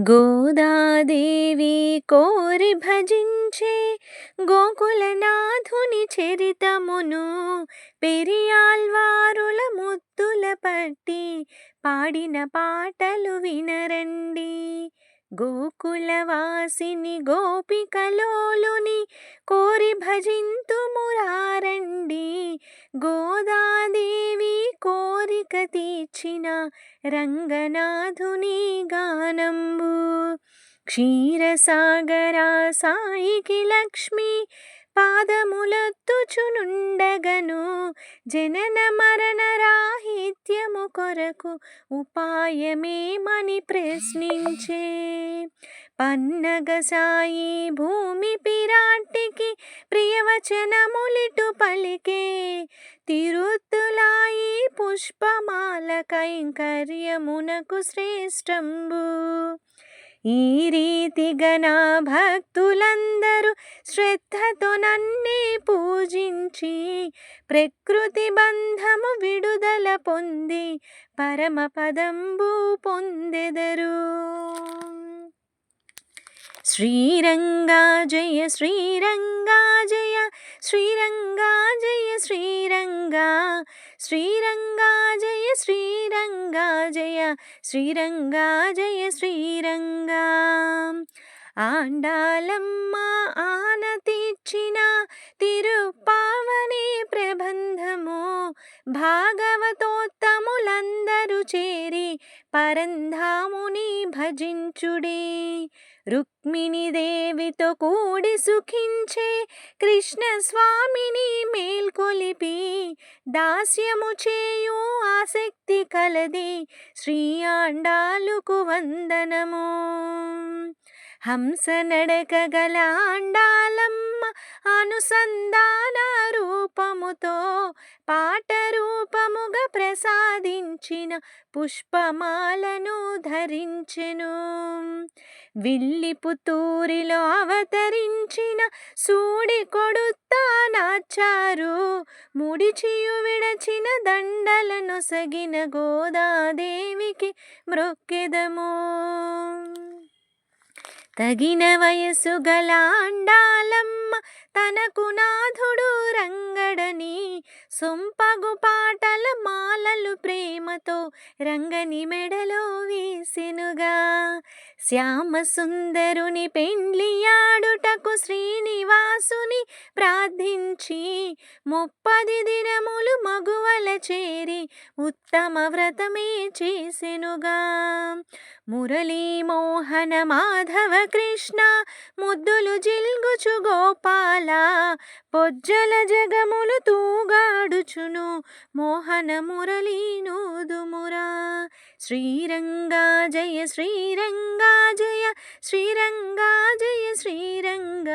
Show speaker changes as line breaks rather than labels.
గోదాదేవి కోరి భజించే గోకులనాథుని చరితమును పెరియాల్వారుల ముద్దుల పట్టి పాడిన పాటలు వినరండి. గోకులవాసిని గోపికలోలుని కోరి భజింతుమురారండి. గోదాదేవి కో కోరిక తీర్చిన రంగనాథుని గానంబు. క్షీరసాగరా సాయికి లక్ష్మి పాదములొత్తుచునుండగను జనన మరణ రాహిత్యము కొరకు ఉపాయమేమని ప్రశ్నించే. పన్నగ సాయి భూమి పిరాటికి వచనములిటు పలికే తిరుత్తులాయి పుష్పమాల కైంకర్యమునకు శ్రేష్టంబు. ఈ రీతిగా నా భక్తులందరూ శ్రద్ధతో నన్నే పూజించి ప్రకృతి బంధము విడుదల పొంది పరమపదంబు పొందెదరు. శ్రీరంగా జయ శ్రీరంగా జయ శ్రీరంగా జయ శ్రీరంగా శ్రీరంగా జయ శ్రీరంగా జయ శ్రీరంగా జయ శ్రీరంగా. ఆండాలమ్మ ఆనతిచ్చిన తిరుపావని ప్రబంధము భాగవతోత్తములందరూ చేరి పరంధాముని భజించుడే. రుక్మిణిదేవితో కూడి సుఖించే కృష్ణ స్వామిని మేల్కొలిపి దాస్యము చేయు ఆసక్తి కలది శ్రీ ఆండాలుకు వందనము. హంస నడక గల ఆండాలమ్మ అనుసంధాన రూపముతో పాట రూపముగా ప్రసాదించిన పుష్పమాలను ధరించెను. విల్లి పుతూరిలో అవతరించిన సూడి కొడుతా నాచారు. ముడిచియు విడచిన దండలను సగిన గోదాదేవికి మ్రొక్కెదము. తగిన వయసు గల అండాలమ్మ తనకు నాథుడు రంగడని సొంపగు పాటల మాలలు ప్రేమతో రంగని మెడలో వేసెనుగా. శ్యామ సుందరుని పెండ్లియాడుటకు శ్రీనివాసుని ప్రార్థించి ముప్పది దినములు మగువల చేరి ఉత్తమ వ్రతమే చేసెనుగా. మురళీ మోహన మాధవ కృష్ణ ముద్దులు జిల్గుచు గోపాల పొజ్జల జగములు తూగాడుచును. ಮೋಹನ ಮುರಳಿ ಮುರಾ ಶ್ರೀರಂಗ ಜಯ ಶ್ರೀರಂಗ ಜಯ ಶ್ರೀರಂಗ ಜಯ ಶ್ರೀರಂಗ